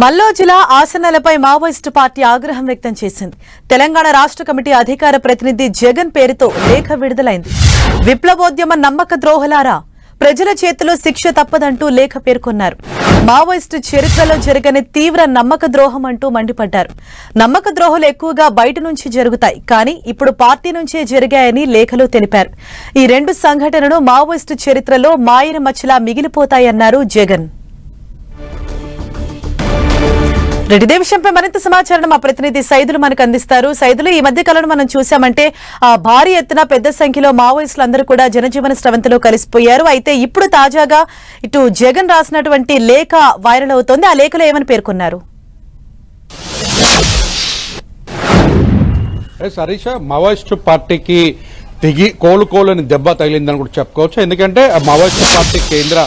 Mallojula ఆసనాలపై Maoist party ఆగ్రహం వ్యక్తం చేసింది. తెలంగాణ రాష్ట్ర కమిటీ అధికార ప్రతినిధి జగన్ పేరుతో లేఖ విడుదలైంది. విప్లవోద్యమ నమ్మక ద్రోహలారా ప్రజల చేతిలో శిక్ష తప్పదంటూ లేఖ పేర్కొన్నారు. మావోయిస్టు చరిత్రలో జరగని తీవ్ర నమ్మక ద్రోహం అంటూ మండిపడ్డారు. నమ్మక ద్రోహలు ఎక్కువగా బయట నుంచి జరుగుతాయి కానీ ఇప్పుడు పార్టీ నుంచే జరిగాయని లేఖలో తెలిపారు. ఈ రెండు సంఘటనలు మావోయిస్టు చరిత్రలో మాయన మచ్చలా మిగిలిపోతాయన్నారు జగన్. రెడ్డి ఇదే విషయంపై మరింత సమాచారం మా ప్రతినిధి సైదులు మనకు అందిస్తారు. సైదులు ఈ మధ్య కాలంలో మనం చూసామంటే ఆ భారీ ఎత్తున పెద్ద సంఖ్యలో మావోయిస్టులు అందరూ కూడా జనజీవన స్రవంతిలో కలిసిపోయారు. అయితే ఇప్పుడు తాజాగా ఇటు జగన్ రాసినటువంటి లేఖ వైరల్ అవుతోంది. ఆ లేఖలో ఏమని పేర్కొన్నారు? హరీష మావోయిస్టు పార్టీకి దిగి కోలుకోలేని దెబ్బ తగిలిందని కూడా చెప్పుకోవచ్చు. ఎందుకంటే ఆ మావోయిస్టు పార్టీ కేంద్ర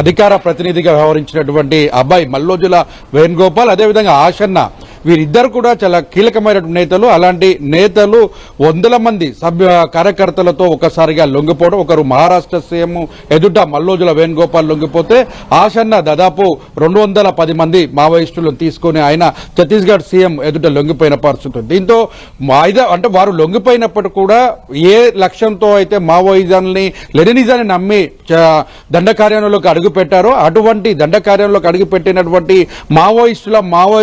అధికార ప్రతినిధిగా వ్యవహరించినటువంటి అబ్బాయి మల్లోజుల వేణుగోపాల్ అదేవిధంగా ఆశన్న. వీరిద్దరు కూడా చాలా కీలకమైనటువంటి నేతలు. అలాంటి నేతలు వందల మంది సభ్య కార్యకర్తలతో ఒకసారిగా లొంగిపోవడం ఒకరు మహారాష్ట్ర సీఎం ఎదుట మల్లోజుల వేణుగోపాల్ లొంగిపోతే ఆసన్న దాదాపు రెండు వందల పది మంది మావోయిస్టులను తీసుకొని ఆయన ఛత్తీస్గఢ్ సీఎం ఎదుట లొంగిపోయిన పరిస్థితి దీంతో వాయిదా అంటే వారు లొంగిపోయినప్పటికీ కూడా ఏ లక్ష్యంతో అయితే మావోయిజాన్ని లెనినిజాన్ని నమ్మి చ- దండకార్యంలోకి అడుగు పెట్టారో అటువంటి దండకార్యంలోకి అడుగు పెట్టినటువంటి మావోయిస్టుల మావో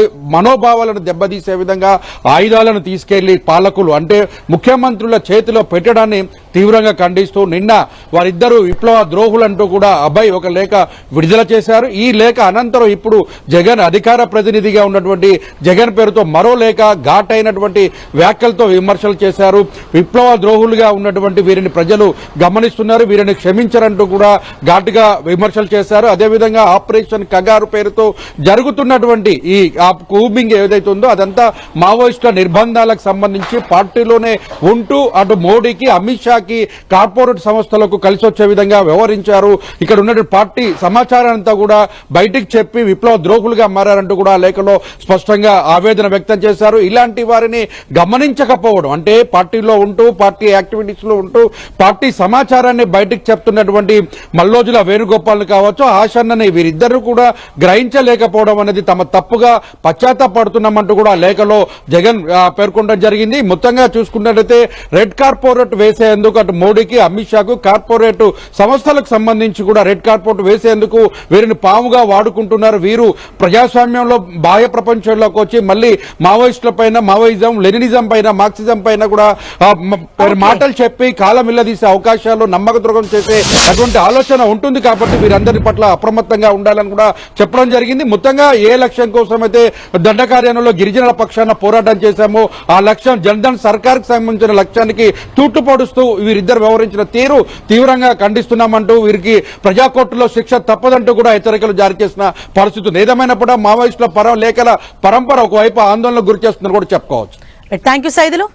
మనోభావాలను దెబ్బతీసే విధంగా ఆయుధాలను తీసుకెళ్ళి పాలకులు అంటే ముఖ్యమంత్రుల చేతిలో పెట్టడాన్ని తీవ్రంగా ఖండిస్తూ నిన్న వారిద్దరూ విప్లవ ద్రోహులంటూ కూడా అబ్బాయి ఒక లేఖ విడుదల చేశారు. ఈ లేఖ అనంతరం ఇప్పుడు జగన్ అధికార ప్రతినిధిగా ఉన్నటువంటి జగన్ పేరుతో మరో లేఖ ఘాటైనటువంటి వ్యాఖ్యలతో విమర్శలు చేశారు. విప్లవ ద్రోహులుగా ఉన్నటువంటి వీరిని ప్రజలు గమనిస్తున్నారు. వీరిని క్షమించరంటూ కూడా ఘాటుగా విమర్శలు చేశారు. అదేవిధంగా ఆపరేషన్ కగారు పేరుతో జరుగుతున్నటువంటి ఈ ఆ కూబింగ్ ఏదైతే ఉందో అదంతా మావోయిస్టుల నిర్బంధాలకు సంబంధించి పార్టీలోనే ఉంటూ అటు మోడీకి అమిత్ షాకి కార్పొరేట్ సంస్థలకు కలిసి వచ్చే విధంగా వ్యవహరించారు. ఇక్కడ ఉన్నటువంటి పార్టీ సమాచారం అంతా కూడా బయటికి చెప్పి విప్లవ ద్రోహులుగా మారారంటూ కూడా లేఖలో స్పష్టంగా ఆవేదన వ్యక్తం చేశారు. ఇలాంటి వారిని గమనించకపోవడం అంటే పార్టీలో ఉంటూ పార్టీ యాక్టివిటీస్లో ఉంటూ పార్టీ సమాచారాన్ని బయటికి చెప్తున్నటువంటి మల్లోజుల వేణుగోపాల్ కావచ్చు ఆశన్నని వీరిద్దరూ కూడా గ్రహించలేకపోవడం అనేది తమ తప్పుగా పశ్చాత్తాపడుతున్నామంటూ కూడా లేఖలో జగన్ పేర్కొనడం జరిగింది. మొత్తంగా చూసుకున్నట్లయితే రెడ్ కార్పొరేట్ వేసేందుకు అటు మోడీకి అమిత్ షాకు కార్పొరేట్ సంస్థలకు సంబంధించి కూడా రెడ్ కార్పొరేట్ వేసేందుకు వీరిని పాముగా వాడుకుంటున్నారు. వీరు ప్రజాస్వామ్యంలో బాహ్య ప్రపంచంలోకి వచ్చి మళ్ళీ మావోయిస్టుల పైన మావోయిజం లెనినిజం పైన మార్క్సిజం పైన కూడా మాటలు చెప్పి కాలం ఇల్లదీసే అవకాశాలు నమ్మక ద్రోహం చేసే అటువంటి ఆలోచన ఉంటుంది కాబట్టి వీరందరి పట్ల అప్రమత్తంగా ఉండాలని కూడా చెప్పడం జరిగింది. మొత్తంగా ఏ లక్ష్యం కోసం అయితే దండకార్యంలో గిరిజనుల పక్షాన పోరాటం చేశామో ఆ లక్ష్యం జన్ధన్ సర్కార్కి సంబంధించిన లక్ష్యానికి తూట్లు పొడుస్తూ వీరిద్దరు వ్యవహరించిన తీరు తీవ్రంగా ఖండిస్తున్నామంటూ వీరికి ప్రజా కోర్టులో శిక్ష తప్పదంటూ కూడా హెచ్చరికలు జారీ చేసిన పరిస్థితి ఉంది. ఏదేమైనప్పుడు మావోయిస్టుల పరం లేఖల పరంపర ఒకవైపు ఆందోళనకు గురి చేస్తుందని కూడా చెప్పుకోవచ్చు థ్యాంక్ యూ సైదులు